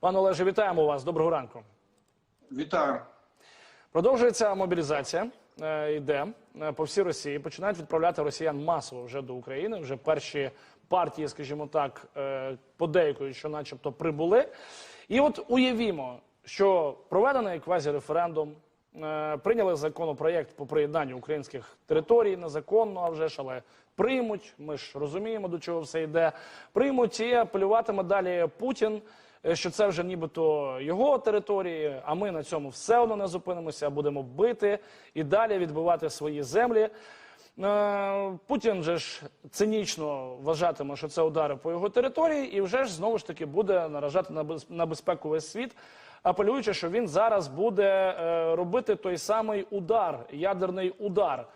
Пане Олеже, вітаємо вас. Доброго ранку. Вітаю. Продовжується мобілізація. е, Йде е, по всій Росії. Починають відправляти росіян масово вже до України. Вже перші партії, скажімо так, е, подейкують, що, начебто, прибули. І от уявімо, що проведений квазіреферендум, прийняли законопроєкт по приєднанню українських територій незаконно, а вже ж, але приймуть. Ми ж розуміємо, до чого все йде. Приймуть і апелюватиме далі Путін. Е, Що це вже нібито його території, а ми на цьому все одно не зупинимося, а будемо бити і далі відбивати свої землі. Е, Путін же ж цинічно вважатиме, що це удари по його території, і вже ж знову ж таки буде наражати на без- на безпеку весь світ, апелюючи, що він зараз буде е, робити той самий удар, ядерний удар.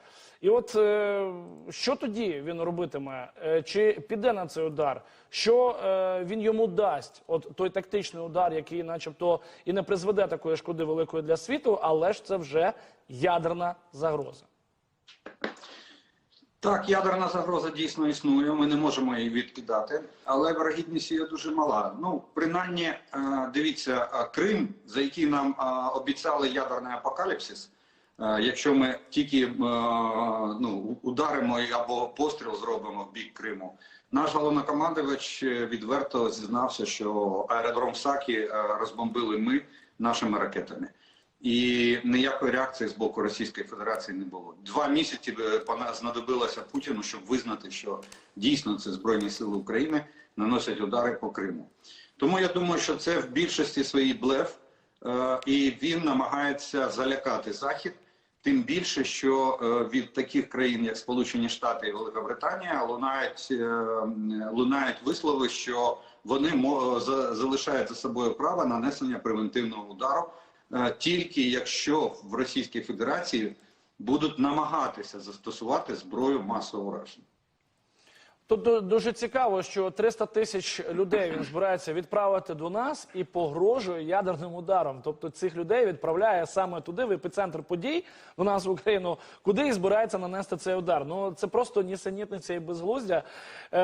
І от е, що тоді він робитиме? Е, Чи піде на цей удар? Що е, він йому дасть? От той тактичний удар, який, начебто, і не призведе такої шкоди великої для світу, але ж це вже ядерна загроза. Так, ядерна загроза дійсно існує. Ми не можемо її відкидати, але вирогідність її дуже мала. Ну, принаймні, дивіться, Крим, за який нам обіцяли ядерний апокаліпсис. Е, Якщо ми тільки е, ну, ударимо або постріл зробимо в бік Криму, наш головнокомандувач е, відверто зізнався, що аеродром Сакі розбомбили ми нашими ракетами. І ніякої реакції з боку Російської Федерації не було. Два місяці знадобилося Путіну, щоб визнати, що дійсно це Збройні Сили України наносять удари по Криму. Тому я думаю, що це в більшості своїй блеф, і він намагається залякати Захід. Тим більше, що е, від таких країн, як Сполучені Штати і Велика Британія, лунають, е, лунають вислови, що вони за- залишають за собою право нанесення превентивного удару е, тільки якщо в Російській Федерації будуть намагатися застосувати зброю масового ураження. Тут дуже цікаво, що 300 тисяч людей він збирається відправити до нас і погрожує ядерним ударом. Тобто цих людей відправляє саме туди, в епіцентр подій до нас в Україну, куди і збирається нанести цей удар. Ну це просто нісенітниця і безглуздя. Е,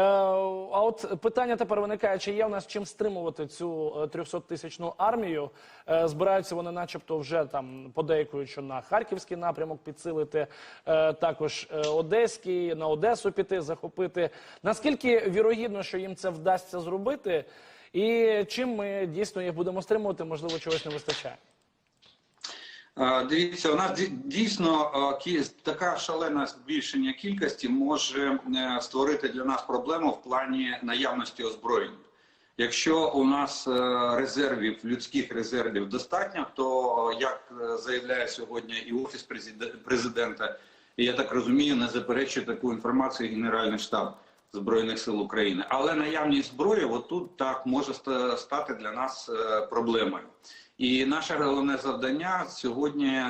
а от питання тепер виникає: чи є в нас чим стримувати цю 300 тисячну армію? Е, збираються вони, начебто, вже там подейкують, що на харківський напрямок підсилити, е, також е, Одеський, на Одесу піти, захопити. Наскільки вірогідно, що їм це вдасться зробити, і чим ми дійсно їх будемо стримувати, можливо, чогось не вистачає. Е, Дивіться, у нас дійсно е, така шалена збільшення кількості може е, створити для нас проблему в плані наявності озброєння. Якщо у нас резервів, людських резервів достатньо, то як заявляє сьогодні і офіс президента, і я так розумію, не заперечує таку інформацію Генеральний штаб Збройних сил України. Але наявність зброї отут так може стати для нас е, проблемою. І наше головне завдання сьогодні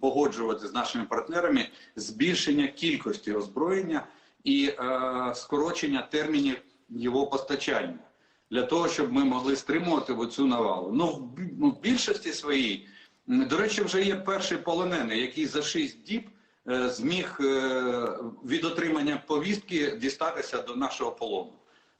погоджувати з нашими партнерами збільшення кількості озброєння і е, скорочення термінів його постачання для того, щоб ми могли стримувати оцю навалу. Ну ну, в більшості своїй, до речі, вже є перший полонений, який за 6 діб зміг е, від отримання повістки дістатися до нашого полону.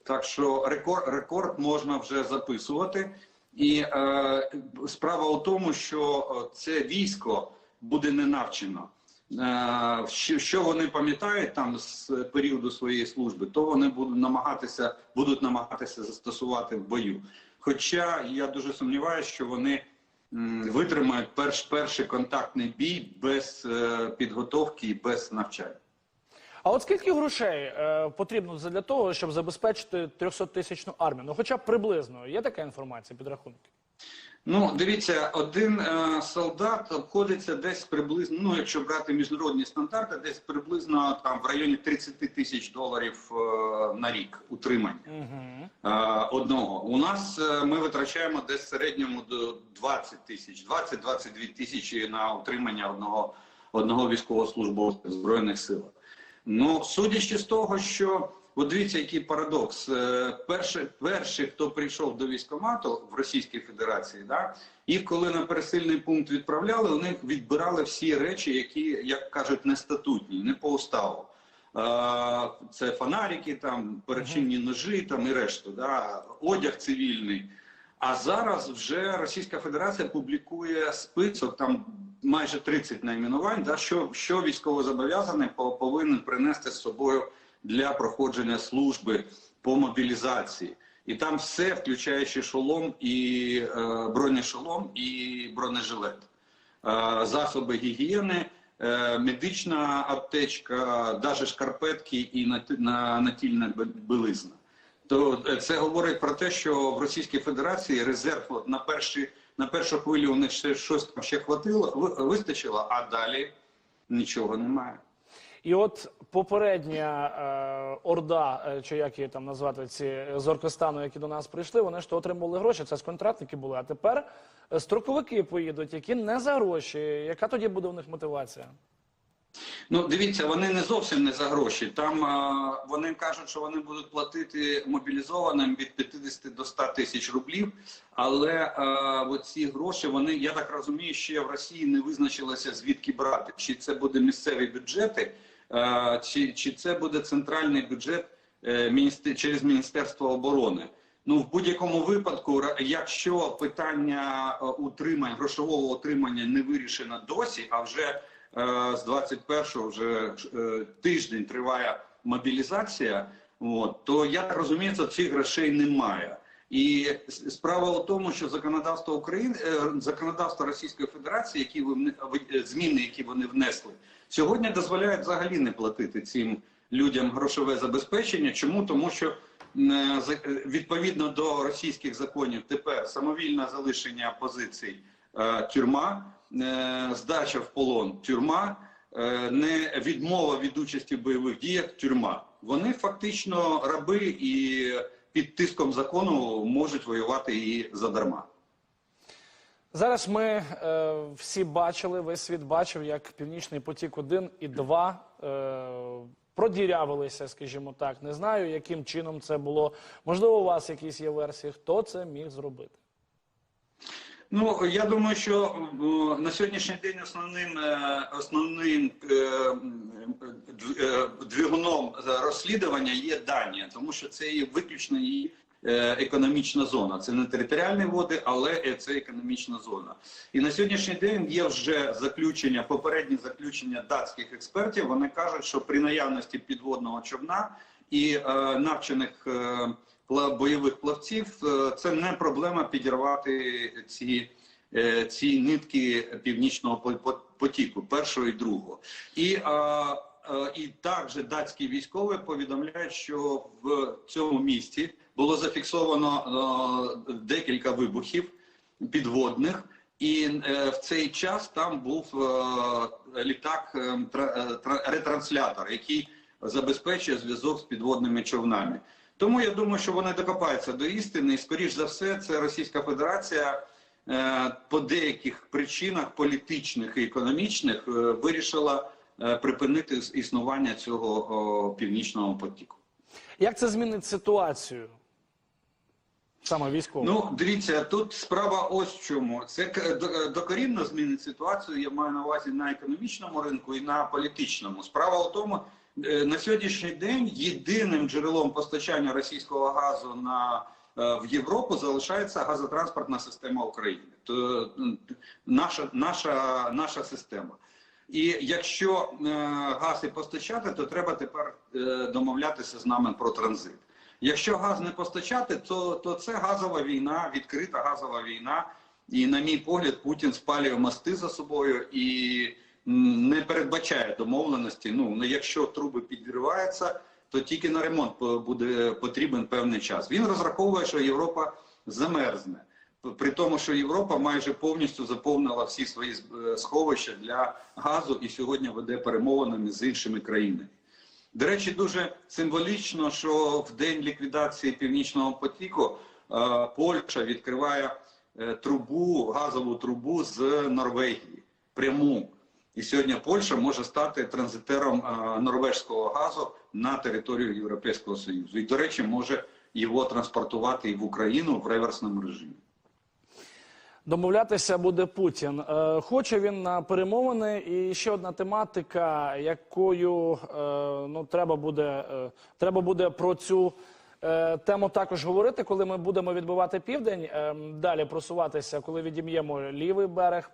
Так що рекорд, рекорд можна вже записувати. І е, справа у тому, що е, це військо буде не навчено. Е, що, вони пам'ятають там з періоду своєї служби, то вони будуть намагатися, будуть намагатися застосувати в бою. Хоча я дуже сумніваюся, що вони витримають перш, перший контактний бій без е, підготовки і без навчання. А от скільки грошей е, потрібно для того, щоб забезпечити 300 тисячну армію? Ну, хоча б приблизно є така інформація, підрахунки? Ну, дивіться, один е, солдат обходиться десь приблизно, ну якщо брати міжнародні стандарти, десь приблизно там в районі 30 тисяч доларів е, на рік утримання Угу. е, одного. У нас е, ми витрачаємо десь в середньому до 20 тисяч, 20-22 тисячі на утримання одного, одного військовослужбовця в Збройних силах. Ну, судячи з того, що от дивіться, який парадокс. Е, Перші, перші, хто прийшов до військкомату в Російській Федерації, да, їх коли на пересильний пункт відправляли, них відбирали всі речі, які, як кажуть, нестатутні, не по уставу. Е, Це фонарики, там, перечинні ножі там, і решту, да, одяг цивільний. А зараз вже Російська Федерація публікує список там майже 30 найменувань, да, що, що військовозобов'язаний по- повинен принести з собою для проходження служби по мобілізації. І там все, включаючи шолом і е, бронешолом і бронежилет, Е, засоби гігієни, е, медична аптечка, навіть шкарпетки і на- натільна білизна. То е, це говорить про те, що в Російській Федерації резерв на перші на першу хвилю у них ще щось там ще хватило, вистачило, а далі нічого немає. І от попередня е, орда, е, чи як її там назвати, ці е, з Оркостану, які до нас прийшли, вони ж то отримували гроші, це ж контрактники були. А тепер е, строковики поїдуть, які не за гроші. Яка тоді буде у них мотивація? Ну, дивіться, вони не зовсім не за гроші. Там а, вони кажуть, що вони будуть платити мобілізованим від 50 до 100 тисяч рублів. Але а, оці гроші вони, я так розумію, ще в Росії не визначилося звідки брати. Чи це буде місцеві бюджети, чи, чи це буде центральний бюджет е, через Міністерство оборони. Ну, в будь-якому випадку, якщо питання е, утримання, грошового утримання не вирішено досі, а вже е, з 21-го вже е, тиждень триває мобілізація, от, то я розумію, цих грошей немає. І справа у тому, що законодавство України, е, законодавство Російської Федерації, які ви е, зміни, які вони внесли, сьогодні дозволяють взагалі не платити цим людям грошове забезпечення. Чому? Тому що е, відповідно до російських законів тепер самовільне залишення позицій тюрма, здача в полон тюрма, не відмова від участі в бойових діях тюрма. Вони фактично раби і під тиском закону можуть воювати і задарма. Зараз ми е, всі бачили, весь світ бачив, як Північний потік 1 і 2 е, продірявилися, скажімо так. Не знаю, яким чином це було. Можливо, у вас якісь є версії, хто це міг зробити. Ну я думаю, що е, на сьогоднішній день основним е, основним е, двигуном розслідування є Данія, тому що це є виключно її економічна зона. Це не територіальні води, але це економічна зона. І на сьогоднішній день є вже заключення, попередні заключення датських експертів. Вони кажуть, що при наявності підводного човна і е, навчених. Е, бойових плавців, е, це не проблема підірвати ці, ці нитки північного по- по- потіку, першого і другого. І, а, і також датські військові повідомляють, що в цьому місті було зафіксовано е, декілька вибухів підводних. І е, в цей час там був е, літак тра- ретранслятор, який забезпечує зв'язок з підводними човнами. Тому я думаю, що вони докопаються до істини, і скоріш за все, це Російська Федерація е, по деяких причинах політичних і економічних е, вирішила е, припинити іс- існування цього північного потіку. Як це змінить ситуацію? Саме військово? Ну, дивіться, тут справа ось чому. Це докорінно змінить ситуацію. Я маю на увазі на економічному ринку і на політичному. Справа в тому, е, на сьогоднішній день єдиним джерелом постачання російського газу на е, в Європу залишається газотранспортна система України. То наша, наша, наша система. І якщо е, газ і постачати, то треба тепер е, домовлятися з нами про транзит. Якщо газ не постачати, то, то це газова війна, відкрита газова війна. І, на мій погляд, Путін спалює мости за собою і не передбачає домовленості. Ну, ну, якщо труби підриваються, то тільки на ремонт буде потрібен певний час. Він розраховує, що Європа замерзне. При тому, що Європа майже повністю заповнила всі свої е, сховища для газу і сьогодні веде перемовинами з іншими країнами. До речі, дуже символічно, що в день ліквідації північного потіку е, Польща відкриває е, трубу, газову трубу з Норвегії пряму. І сьогодні Польща може стати транзитером е, норвежського газу на територію Європейського Союзу. І, до речі, може його транспортувати і в Україну в реверсному режимі. Домовлятися буде Путін. Е, Хоче він на перемовини. І ще одна тематика, якою е, ну треба буде, е, треба буде про цю тему також говорити, коли ми будемо відбивати південь, далі просуватися, коли відім'ємо лівий берег,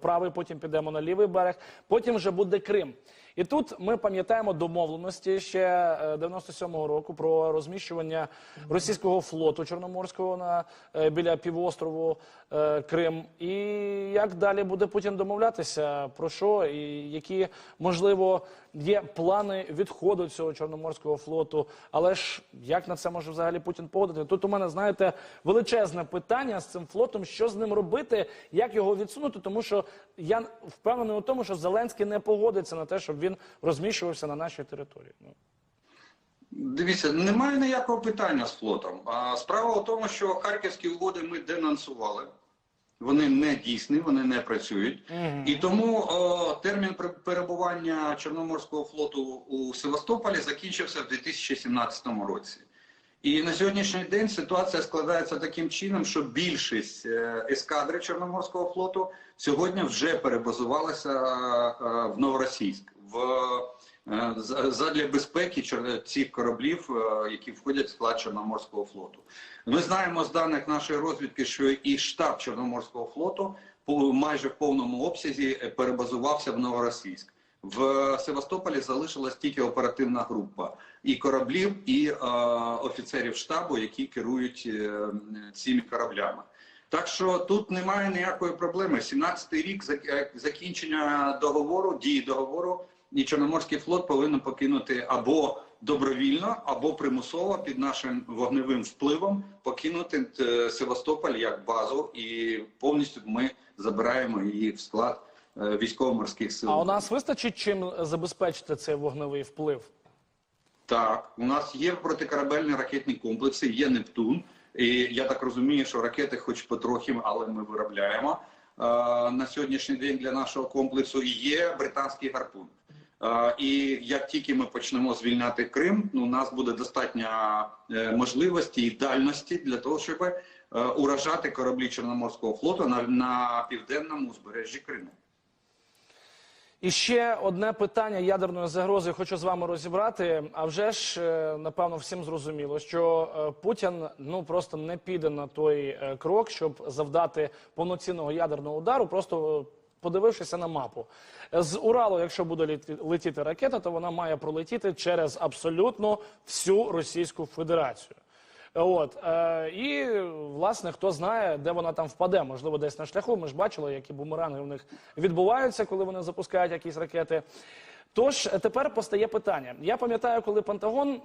правий, потім підемо на лівий берег, потім вже буде Крим. І тут ми пам'ятаємо домовленості ще е, 97-го року про розміщування російського флоту чорноморського на біля півострову Крим. І як далі буде Путін домовлятися про що, і які можливо є плани відходу цього чорноморського флоту. Але ж як на це може взагалі Путін погодити? Тут у мене знаєте величезне питання з цим флотом, що з ним робити, як його відсунути, тому що я впевнений у тому, що Зеленський не погодиться на те, щоб він розміщувався на нашій території. Дивіться, немає ніякого питання з флотом. А справа в тому, що харківські угоди ми денонсували. Вони не дійсні, вони не працюють. І тому о, термін пер- перебування Чорноморського флоту у Севастополі закінчився в 2017 році. І на сьогоднішній день ситуація складається таким чином, що більшість е, ескадри Чорноморського флоту сьогодні вже перебазувалася е, в Новоросійськ в е, задля безпеки цих кораблів, е, які входять в склад Чорноморського флоту. Ми знаємо з даних нашої розвідки, що і штаб Чорноморського флоту майже в повному обсязі е, перебазувався в Новоросійськ. В Севастополі залишилась тільки оперативна група і кораблів, і е, офіцерів штабу, які керують е, цими кораблями. Так що тут немає ніякої проблеми. 17-й рік зак- е, закінчення договору, дії договору, і Чорноморський флот повинен покинути або добровільно, або примусово під нашим вогневим впливом покинути е, Севастополь як базу, і повністю ми забираємо її в склад е, військово-морських сил. А у нас вистачить чим забезпечити цей вогневий вплив? Так, у нас є протикорабельні ракетні комплекси, є Нептун. І я так розумію, що ракети, хоч потрохи, але ми виробляємо е, на сьогоднішній день для нашого комплексу. І є британський гарпун. І як тільки ми почнемо звільняти Крим, ну, у нас буде достатньо е, можливості і дальності для того, щоб е, уражати кораблі Чорноморського флоту на, на південному узбережжі Криму. І ще одне питання ядерної загрози хочу з вами розібрати. А вже ж е, напевно всім зрозуміло, що Путін ну просто не піде на той крок, щоб завдати повноцінного ядерного удару, просто подивившися на мапу. З Уралу, якщо буде летіти ракета, то вона має пролетіти через абсолютно всю Російську Федерацію. От е, і власне хто знає, де вона там впаде, можливо, десь на шляху. Ми ж бачили, які бумеранги в них відбуваються, коли вони запускають якісь ракети. Тож е, тепер постає питання. Я пам'ятаю, коли Пентагон е,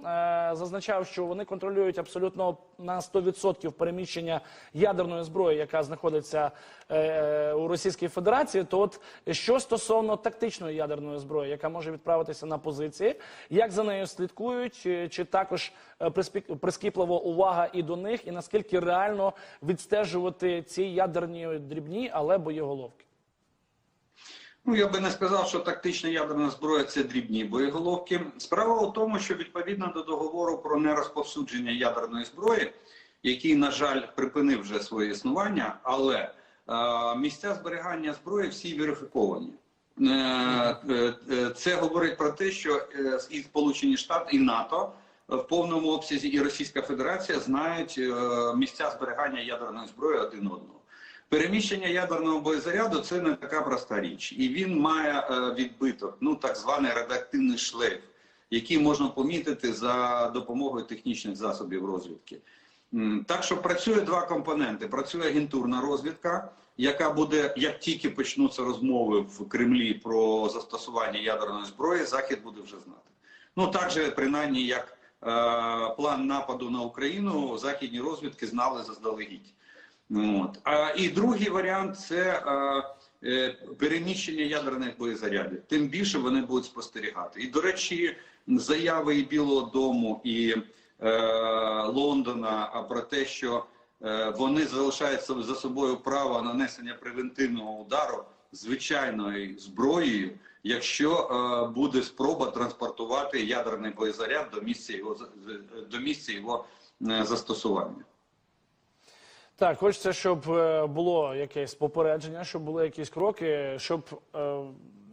зазначав, що вони контролюють абсолютно на 100% переміщення ядерної зброї, яка знаходиться е, у Російській Федерації. То от що стосовно тактичної ядерної зброї, яка може відправитися на позиції, як за нею слідкують, чи, чи також е, прискіплива увага і до них, і наскільки реально відстежувати ці ядерні дрібні, але боєголовки? Ну, я би не сказав, що тактична ядерна зброя це дрібні боєголовки. Справа у тому, що відповідно до договору про нерозповсюдження ядерної зброї, який, на жаль, припинив вже своє існування, але е, місця зберігання зброї всі верифіковані. Е, е, е, Це говорить про те, що е, і Сполучені Штати, і НАТО в повному обсязі, і Російська Федерація знають е, місця зберігання ядерної зброї один одного. Переміщення ядерного боєзаряду це не така проста річ, і він має е, відбиток, ну так званий радіоактивний шлейф, який можна помітити за допомогою технічних засобів розвідки. Так що працює два компоненти: працює агентурна розвідка, яка буде, як тільки почнуться розмови в Кремлі про застосування ядерної зброї, захід буде вже знати. Ну так же, принаймні, як е, план нападу на Україну, західні розвідки знали заздалегідь. От. А, і другий варіант це е, е, переміщення ядерних боєзарядів. Тим більше вони будуть спостерігати. І, до речі, заяви і Білого Дому, і е, Лондона про те, що е, вони залишають за собою право нанесення превентивного удару звичайною зброєю, якщо е, буде спроба транспортувати ядерний боєзаряд до місця його з- до місця його е, застосування. Так, хочеться, щоб е, було якесь попередження, щоб були якісь кроки, щоб е,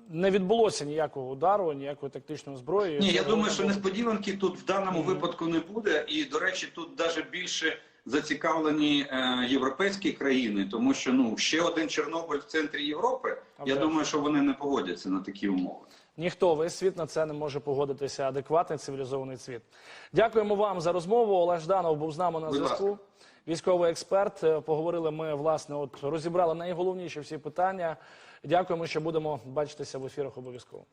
не відбулося ніякого удару, ніякої тактичної зброї. Ні, я думаю, що несподіванки тут в даному випадку не буде. І, до речі, тут навіть більше зацікавлені е, європейські країни, тому що ну ще один Чорнобиль в центрі Європи. А Я вже думаю, що вони не погодяться на такі умови. Ніхто весь світ на це не може погодитися. Адекватний цивілізований світ. Дякуємо вам за розмову. Олег Жданов був з нами на зв'язку. Військовий експерт. Е, Поговорили ми власне, от розібрали найголовніші всі питання. Дякуємо, що будемо бачитися в ефірах обов'язково.